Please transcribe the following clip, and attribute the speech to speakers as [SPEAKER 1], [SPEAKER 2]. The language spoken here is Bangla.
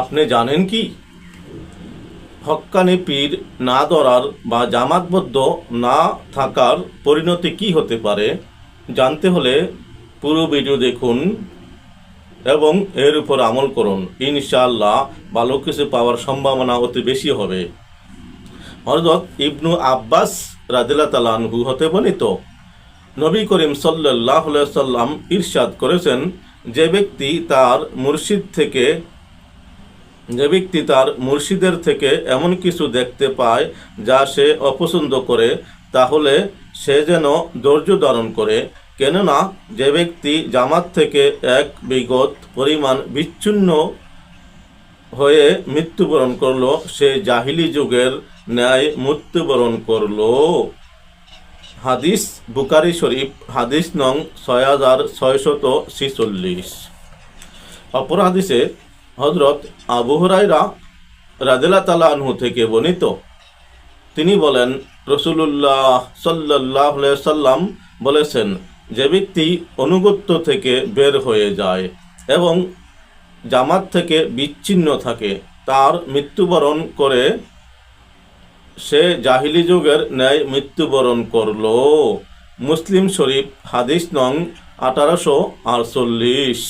[SPEAKER 1] আপনি জানেন কি? হক্কানি পীর না ধরার বা জামাতবদ্ধ না থাকার পরিণতি কি হতে পারে? জানতে হলে পুরো ভিডিও দেখুন এবং এর উপর আমল করুন। ইনশাআল্লাহ ভালো কিছু পাওয়ার সম্ভাবনা অতি বেশি হবে। হরদত ইবনু আব্বাস রাদিল্লা তালানহু হতে বর্ণিত, নবী করিম সাল্লাহ সাল্লাম ইরশাদ করেছেন, যে ব্যক্তি তার মুর্শিদ থেকে যে ব্যক্তি তার মুর্শিদের থেকে এমন কিছু দেখতে পায় যা সে অপছন্দ করে, তাহলে সে যেন ধৈর্য ধারণ করে। কেননা যে ব্যক্তি জামাত থেকে এক বিগত পরিমাণ বিচ্ছিন্ন হয়ে মৃত্যুবরণ করল, সে জাহিলি যুগের ন্যায় মৃত্যুবরণ করল। হাদিস বুকারি শরীফ, হাদিস নং ছয় হাজার ছয়শত ছিচল্লিশ। অপর হজরত আবু হরাইরা রাদিল্লা তালা থেকে বর্ণিত। তিনি বলেন রসুল্লাহ সাল্লাহ সাল্লাম বলেছেন, যে ব্যক্তি অনুগত্য থেকে বের হয়ে যায় এবং জামাত থেকে বিচ্ছিন্ন থাকে, তার মৃত্যুবরণ করে সে জাহিলি যুগের ন্যায় মৃত্যুবরণ করল। মুসলিম শরীফ, হাদিস নং আঠারোশো আটচল্লিশ।